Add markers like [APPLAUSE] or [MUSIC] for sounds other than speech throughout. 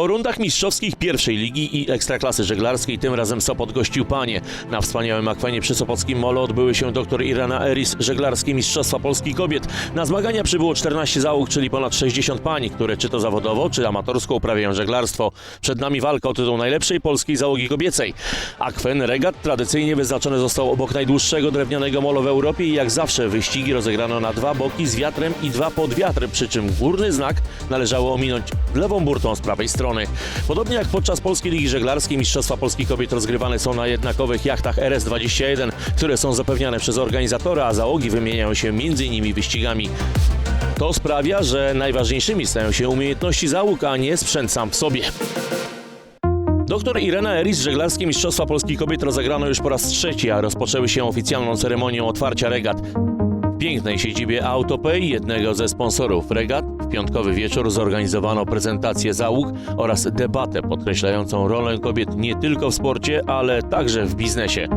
Po rundach mistrzowskich pierwszej ligi i ekstraklasy żeglarskiej tym razem Sopot gościł panie. Na wspaniałym akwenie przy Sopockim Molo odbyły się dr Irena Eris żeglarskie Mistrzostwa Polski Kobiet. Na zmagania przybyło 14 załóg, czyli ponad 60 pań, które czy to zawodowo, czy amatorsko uprawiają żeglarstwo. Przed nami walka o tytuł najlepszej polskiej załogi kobiecej. Akwen regat tradycyjnie wyznaczony został obok najdłuższego drewnianego molo w Europie i jak zawsze wyścigi rozegrano na dwa boki z wiatrem i dwa pod wiatr, przy czym górny znak należało ominąć lewą burtą z prawej strony. Podobnie jak podczas Polskiej Ligi Żeglarskiej Mistrzostwa Polskich Kobiet rozgrywane są na jednakowych jachtach RS-21, które są zapewniane przez organizatora, a załogi wymieniają się innymi wyścigami. To sprawia, że najważniejszymi stają się umiejętności załóg, a nie sprzęt sam w sobie. Doktor Irena Eris żeglarskie Mistrzostwa Polskich Kobiet rozegrano już po raz trzeci, a rozpoczęły się oficjalną ceremonią otwarcia regat. W pięknej siedzibie Autopay, jednego ze sponsorów regat, piątkowy wieczór zorganizowano prezentację załóg oraz debatę podkreślającą rolę kobiet nie tylko w sporcie, ale także w biznesie.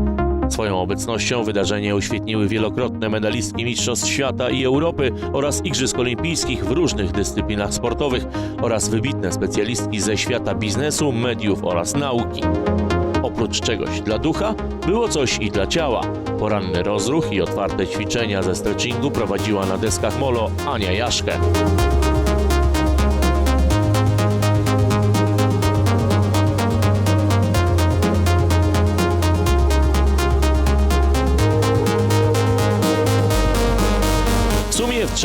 Swoją obecnością wydarzenie uświetniły wielokrotne medalistki Mistrzostw Świata i Europy oraz Igrzysk Olimpijskich w różnych dyscyplinach sportowych oraz wybitne specjalistki ze świata biznesu, mediów oraz nauki. Oprócz czegoś dla ducha, było coś i dla ciała. Poranny rozruch i otwarte ćwiczenia ze stretchingu prowadziła na deskach molo Ania Jaszkę.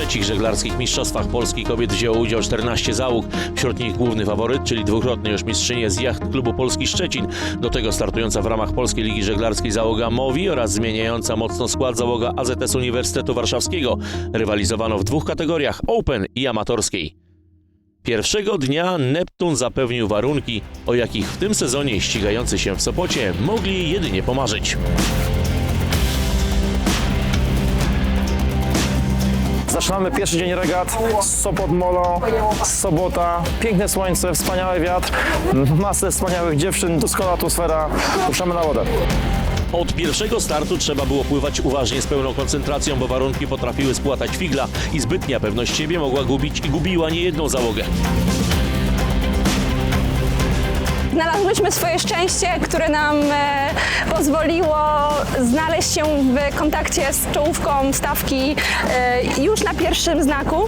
Trzecich żeglarskich mistrzostwach Polski kobiet wzięło udział 14 załóg. Wśród nich główny faworyt, czyli dwukrotny już mistrzynie z jacht klubu Polski Szczecin. Do tego startująca w ramach Polskiej Ligi Żeglarskiej załoga Mowi oraz zmieniająca mocno skład załoga AZS Uniwersytetu Warszawskiego. Rywalizowano w dwóch kategoriach Open i amatorskiej. Pierwszego dnia Neptun zapewnił warunki, o jakich w tym sezonie ścigający się w Sopocie mogli jedynie pomarzyć. Zaczynamy pierwszy dzień regat, Sopot Molo, sobota, piękne słońce, wspaniały wiatr, masę wspaniałych dziewczyn, doskonała atmosfera, ruszamy na wodę. Od pierwszego startu trzeba było pływać uważnie z pełną koncentracją, bo warunki potrafiły spłatać figla i zbytnia pewność siebie mogła gubić i gubiła niejedną załogę. Znalazłyśmy swoje szczęście, które nam e, pozwoliło znaleźć się w kontakcie z czołówką stawki e, już na pierwszym znaku,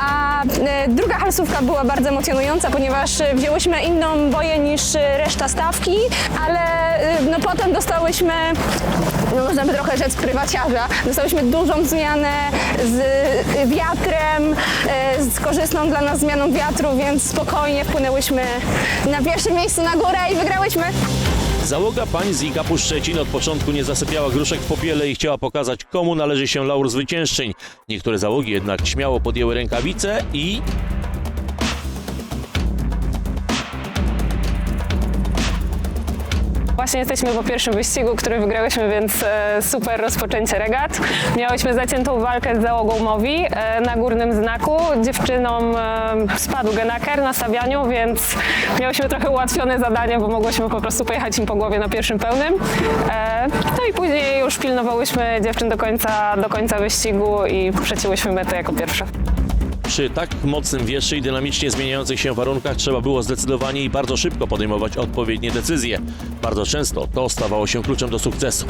a e, druga halsówka była bardzo emocjonująca, ponieważ wzięłyśmy inną boję niż reszta stawki, ale no, potem dostałyśmy, no, można by trochę rzec prywaciarza, dostałyśmy dużą zmianę z e, wiatrem, e, z korzystną dla nas zmianą wiatru, więc spokojnie wpłynęłyśmy na pierwsze miejsce na górę i wygrałyśmy. Załoga pań z IKAP-u Szczecin od początku nie zasypiała gruszek w popiele i chciała pokazać, komu należy się laur zwyciężczyń. Niektóre załogi jednak śmiało podjęły rękawice i Właśnie jesteśmy po pierwszym wyścigu, który wygrałyśmy, więc e, super rozpoczęcie regat. Miałyśmy zaciętą walkę z załogą Mowi e, na górnym znaku. Dziewczynom e, spadł genaker na stawianiu, więc miałyśmy trochę ułatwione zadanie, bo mogłyśmy po prostu pojechać im po głowie na pierwszym pełnym. No i później już pilnowałyśmy dziewczyn do końca, do końca wyścigu i przecięłyśmy metę jako pierwsze. Przy tak mocnym wietrze i dynamicznie zmieniających się warunkach trzeba było zdecydowanie i bardzo szybko podejmować odpowiednie decyzje. Bardzo często to stawało się kluczem do sukcesu.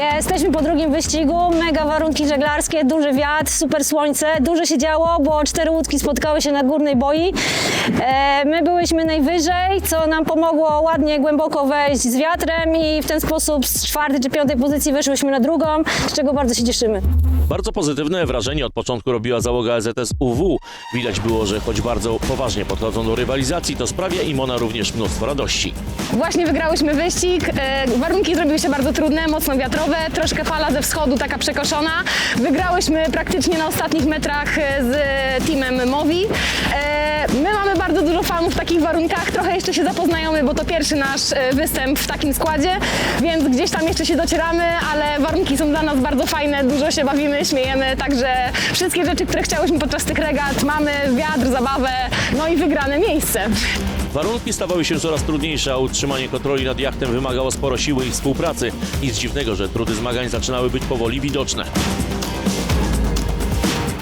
Jesteśmy po drugim wyścigu, mega warunki żeglarskie, duży wiatr, super słońce, dużo się działo, bo cztery łódki spotkały się na górnej boi. E, my byłyśmy najwyżej, co nam pomogło ładnie, głęboko wejść z wiatrem i w ten sposób z czwartej czy piątej pozycji weszłyśmy na drugą, z czego bardzo się cieszymy. Bardzo pozytywne wrażenie od początku robiła załoga AZS UW. Widać było, że choć bardzo poważnie podchodzą do rywalizacji, to sprawia im ona również mnóstwo radości. Właśnie wygrałyśmy wyścig. E, Warunki zrobiły się bardzo trudne, mocno wiatrowe, troszkę fala ze wschodu taka przekoszona. Wygrałyśmy praktycznie na ostatnich metrach e, z teamem Mowi. E, My mamy bardzo dużo fanów w takich warunkach, trochę jeszcze się zapoznajemy, bo to pierwszy nasz e, występ w takim składzie, więc gdzieś tam jeszcze się docieramy, ale warunki są dla nas bardzo fajne, dużo się bawimy, śmiejemy, także wszystkie rzeczy, które chciałyśmy podczas tych regat mamy, wiatr, zabawę, no i wygrane miejsce. Warunki stawały się coraz trudniejsze, a utrzymanie kontroli nad jachtem wymagało sporo siły i współpracy. Nic dziwnego, że trudy zmagań zaczynały być powoli widoczne.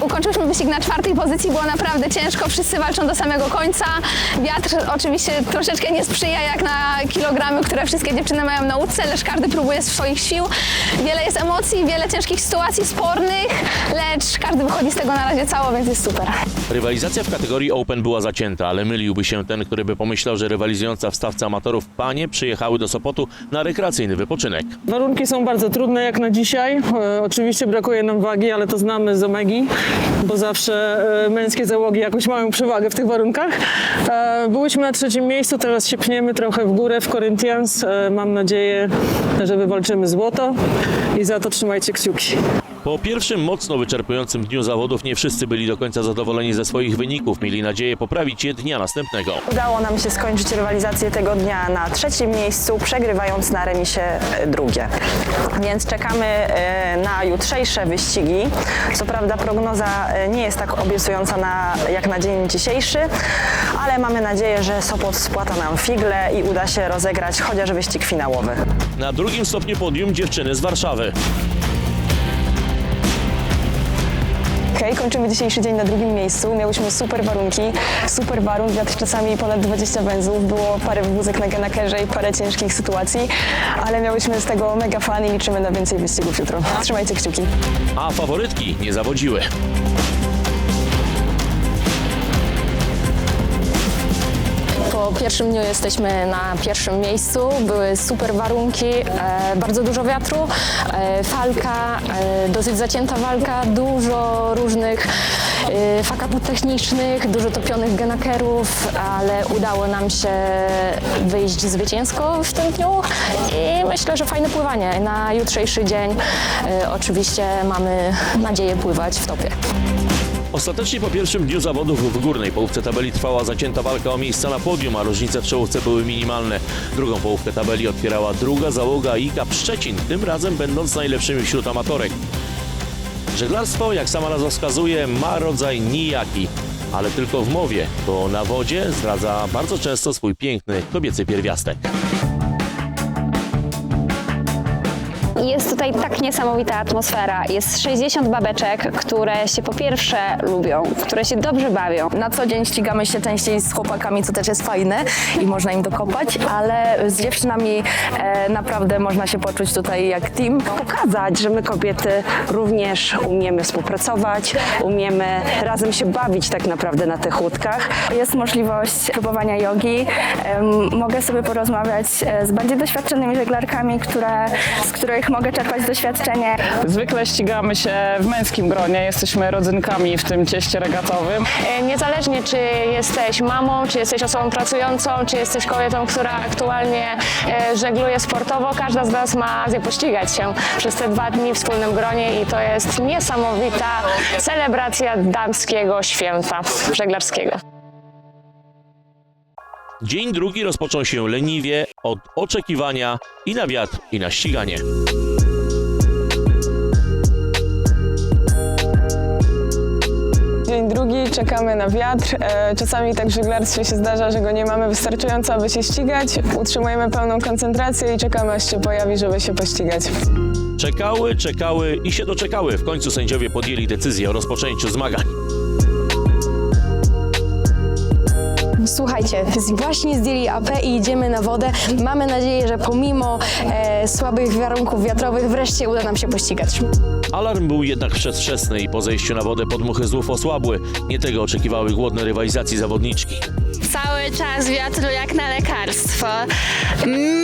Ukończyliśmy wyścig na czwartej pozycji, było naprawdę ciężko, wszyscy walczą do samego końca. Wiatr oczywiście troszeczkę nie sprzyja jak na kilogramy, które wszystkie dziewczyny mają na łódce, lecz każdy próbuje swoich sił. Wiele jest emocji, wiele ciężkich sytuacji spornych, lecz każdy wychodzi z tego na razie cało, więc jest super. Rywalizacja w kategorii Open była zacięta, ale myliłby się ten, który by pomyślał, że rywalizująca w stawce amatorów panie przyjechały do Sopotu na rekreacyjny wypoczynek. Warunki są bardzo trudne jak na dzisiaj. E, oczywiście brakuje nam wagi, ale to znamy z Omegi, bo zawsze e, męskie załogi jakoś mają przewagę w tych warunkach. E, byłyśmy na trzecim miejscu, teraz się pniemy trochę w górę w Corinthians. E, mam nadzieję, że wywalczymy złoto i za to trzymajcie kciuki. Po pierwszym mocno wyczerpującym dniu zawodów nie wszyscy byli do końca zadowoleni ze swoich wyników. Mieli nadzieję poprawić je dnia następnego. Udało nam się skończyć rywalizację tego dnia na trzecim miejscu, przegrywając na remisie e, drugie. Więc czekamy e, na jutrzejsze wyścigi. Co prawda prognoza e, nie jest tak obiecująca na, jak na dzień dzisiejszy, ale mamy nadzieję, że Sopot spłata nam figle i uda się rozegrać chociaż wyścig finałowy. Na drugim stopniu podium dziewczyny z Warszawy. Kończymy dzisiejszy dzień na drugim miejscu. Miałyśmy super warunki, super warun, wiatr czasami ponad 20 węzłów, było parę wózek na genakerze i parę ciężkich sytuacji, ale miałyśmy z tego mega fan i liczymy na więcej wyścigów jutro. Trzymajcie kciuki. A faworytki nie zawodziły. Po pierwszym dniu jesteśmy na pierwszym miejscu. Były super warunki, e, bardzo dużo wiatru, e, falka, e, dosyć zacięta walka, dużo różnych e, fakaput technicznych, dużo topionych genakerów, ale udało nam się wyjść zwycięsko w tym dniu i myślę, że fajne pływanie. Na jutrzejszy dzień e, oczywiście mamy nadzieję pływać w topie. Ostatecznie po pierwszym dniu zawodów w górnej połówce tabeli trwała zacięta walka o miejsca na podium, a różnice w czołówce były minimalne. Drugą połówkę tabeli otwierała druga załoga IKAP Szczecin, tym razem będąc najlepszymi wśród amatorek. Żeglarstwo, jak sama nazwa wskazuje, ma rodzaj nijaki, ale tylko w mowie, bo na wodzie zdradza bardzo często swój piękny kobiecy pierwiastek. Jest tutaj tak niesamowita atmosfera. Jest 60 babeczek, które się po pierwsze lubią, które się dobrze bawią. Na co dzień ścigamy się częściej z chłopakami, co też jest fajne i można im dokopać, ale z dziewczynami e, naprawdę można się poczuć tutaj jak team. pokazać, że my kobiety również umiemy współpracować, umiemy razem się bawić tak naprawdę na tych łódkach. Jest możliwość próbowania jogi. Em, Mogę sobie porozmawiać e, z bardziej doświadczonymi żeglarkami, które, z których mogę czerpać doświadczenie. Zwykle ścigamy się w męskim gronie, jesteśmy rodzynkami w tym cieście regatowym. E, Niezależnie czy jesteś mamą, czy jesteś osobą pracującą, czy jesteś kobietą, która aktualnie e, żegluje sportowo, każda z nas ma okazję pościgać się przez te dwa dni w wspólnym gronie i to jest niesamowita celebracja damskiego święta żeglarskiego. Dzień drugi rozpoczął się leniwie, od oczekiwania i na wiatr, i na ściganie. Dzień drugi, czekamy na wiatr. E, Czasami tak w żeglarstwie się zdarza, że go nie mamy wystarczająco, aby się ścigać. Utrzymujemy pełną koncentrację i czekamy, aż się pojawi, żeby się pościgać. Czekały, czekały i się doczekały. W końcu sędziowie podjęli decyzję o rozpoczęciu zmagań. Słuchajcie, właśnie zdjęli AP i idziemy na wodę. Mamy nadzieję, że pomimo e, słabych warunków wiatrowych wreszcie uda nam się pościgać. Alarm był jednak przedwczesny i po zejściu na wodę podmuchy znów osłabły. Nie tego oczekiwały głodne rywalizacji zawodniczki. cały czas wiatru jak na lekarstwo.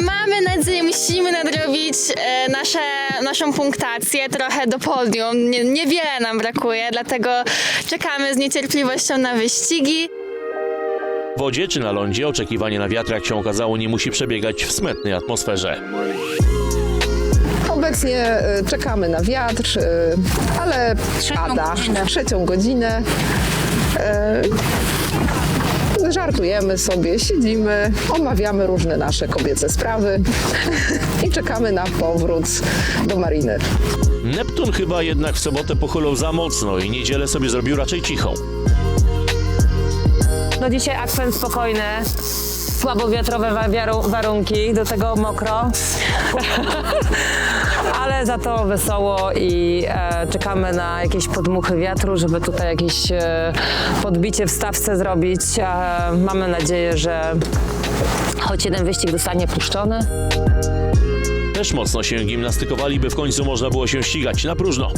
Mamy nadzieję, musimy nadrobić e, nasze, naszą punktację trochę do podium. Nie, niewiele nam brakuje, dlatego czekamy z niecierpliwością na wyścigi. W wodzie czy na lądzie oczekiwanie na wiatr, jak się okazało, nie musi przebiegać w smętnej atmosferze. Obecnie e, czekamy na wiatr, e, ale pada trzecią godzinę. E, Żartujemy sobie, siedzimy, omawiamy różne nasze kobiece sprawy [LAUGHS] i czekamy na powrót do mariny. Neptun chyba jednak w sobotę pochylał za mocno i niedzielę sobie zrobił raczej cichą. No dzisiaj akwen spokojny. słabowiatrowe wa- wiaru- warunki, do tego mokro. [LAUGHS] Ale za to wesoło i e, czekamy na jakieś podmuchy wiatru, żeby tutaj jakieś e, podbicie w stawce zrobić. E, mamy nadzieję, że choć jeden wyścig zostanie puszczony. Też mocno się gimnastykowali, by w końcu można było się ścigać na próżno.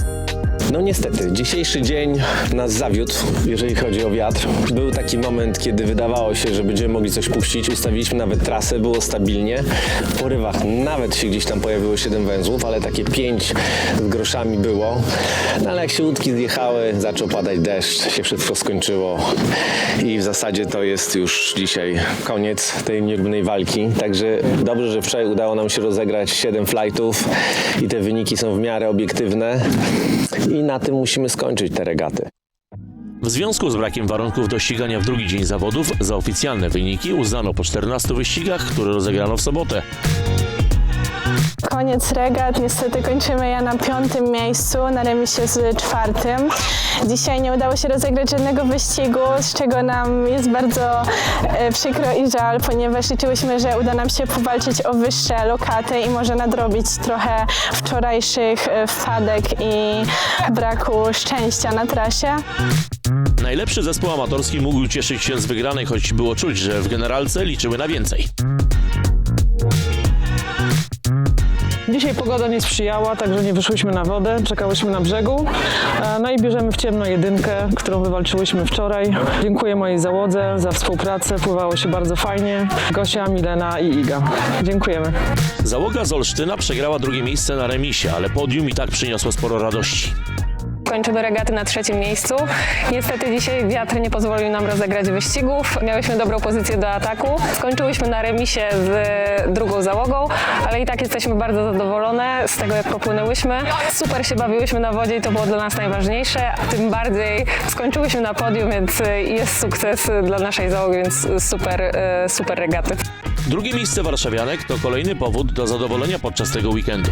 No niestety, dzisiejszy dzień nas zawiódł, jeżeli chodzi o wiatr. Był taki moment, kiedy wydawało się, że będziemy mogli coś puścić. Ustawiliśmy nawet trasę, było stabilnie. W porywach nawet się gdzieś tam pojawiło 7 węzłów, ale takie 5 z groszami było. No ale jak się łódki zjechały, zaczął padać deszcz, się wszystko skończyło i w zasadzie to jest już dzisiaj koniec tej nierównej walki. Także dobrze, że wczoraj udało nam się rozegrać 7 flightów i te wyniki są w miarę obiektywne i na tym musimy skończyć te regaty. W związku z brakiem warunków do ścigania w drugi dzień zawodów, za oficjalne wyniki uznano po 14 wyścigach, które rozegrano w sobotę. Koniec regat, niestety kończymy je na piątym miejscu, na remisie z czwartym. Dzisiaj nie udało się rozegrać żadnego wyścigu, z czego nam jest bardzo e, przykro i żal, ponieważ liczyłyśmy, że uda nam się powalczyć o wyższe lokaty i może nadrobić trochę wczorajszych e, wpadek i braku szczęścia na trasie. Najlepszy zespół amatorski mógł cieszyć się z wygranej, choć było czuć, że w generalce liczyły na więcej. Dzisiaj pogoda nie sprzyjała, także nie wyszłyśmy na wodę, czekałyśmy na brzegu. E, No i bierzemy w ciemno jedynkę, którą wywalczyłyśmy wczoraj. Dziękuję mojej załodze za współpracę, pływało się bardzo fajnie. Gosia, Milena i Iga. Dziękujemy. Załoga z Olsztyna przegrała drugie miejsce na remisie, ale podium i tak przyniosło sporo radości. Kończymy regaty na trzecim miejscu. Niestety dzisiaj wiatr nie pozwolił nam rozegrać wyścigów. Miałyśmy dobrą pozycję do ataku. Skończyłyśmy na remisie z drugą załogą, ale i tak jesteśmy bardzo zadowolone z tego, jak popłynęłyśmy. Super się bawiłyśmy na wodzie i to było dla nas najważniejsze. Tym bardziej skończyłyśmy na podium, więc jest sukces dla naszej załogi, więc super, e, super regaty. Drugie miejsce warszawianek to kolejny powód do zadowolenia podczas tego weekendu.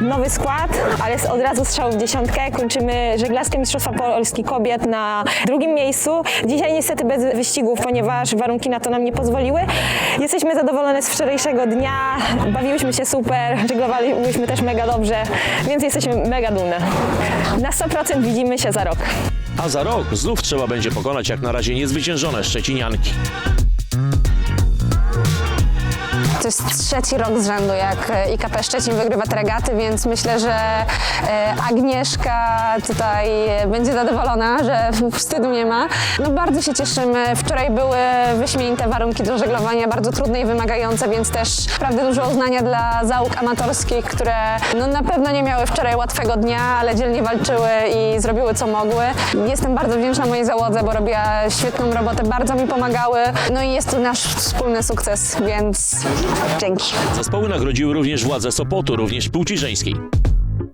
Nowy skład, ale od razu strzał w dziesiątkę. Kończymy żeglarskie Mistrzostwa Polski Kobiet na drugim miejscu. Dzisiaj niestety bez wyścigów, ponieważ warunki na to nam nie pozwoliły. Jesteśmy zadowolone z wczorajszego dnia, bawiłyśmy się super, żeglowałyśmy też mega dobrze, więc jesteśmy mega dumne. Na 100% widzimy się za rok. A za rok znów trzeba będzie pokonać jak na razie niezwyciężone szczecinianki. Jest trzeci rok z rzędu, jak e, IKP Szczecin wygrywa te regaty, więc myślę, że e, Agnieszka tutaj e, będzie zadowolona, że [LAUGHS] wstydu nie ma. No bardzo się cieszymy. Wczoraj były wyśmienite warunki do żeglowania, bardzo trudne i wymagające, więc też naprawdę dużo uznania dla załóg amatorskich, które no, na pewno nie miały wczoraj łatwego dnia, ale dzielnie walczyły i zrobiły co mogły. Jestem bardzo wdzięczna mojej załodze, bo robiła świetną robotę, bardzo mi pomagały. No i jest to nasz wspólny sukces, więc dzięki. Zespoły nagrodziły również władze Sopotu, również płci żeńskiej.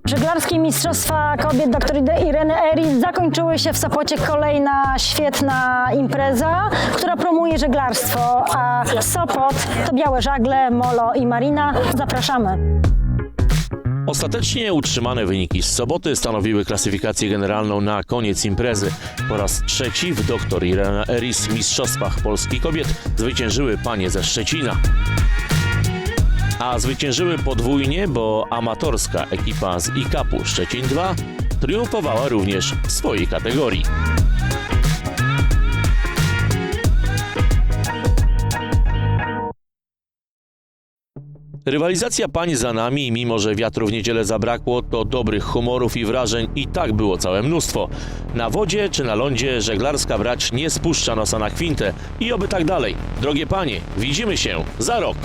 Żeglarskie Mistrzostwa Kobiet dr Ireny Eris zakończyły się w Sopocie kolejna świetna impreza, która promuje żeglarstwo, a Sopot to Białe Żagle, Molo i Marina. Zapraszamy. Ostatecznie utrzymane wyniki z soboty stanowiły klasyfikację generalną na koniec imprezy. Po raz trzeci w dr Irena Eris Mistrzostwach Polski Kobiet zwyciężyły panie ze Szczecina. A zwyciężyły podwójnie, bo amatorska ekipa z IKAP-u Szczecin 2 triumfowała również w swojej kategorii. Rywalizacja pań za nami mimo, że wiatru w niedzielę zabrakło, to dobrych humorów i wrażeń i tak było całe mnóstwo. Na wodzie czy na lądzie żeglarska brać nie spuszcza nosa na kwintę i oby tak dalej. Drogie panie, widzimy się za rok.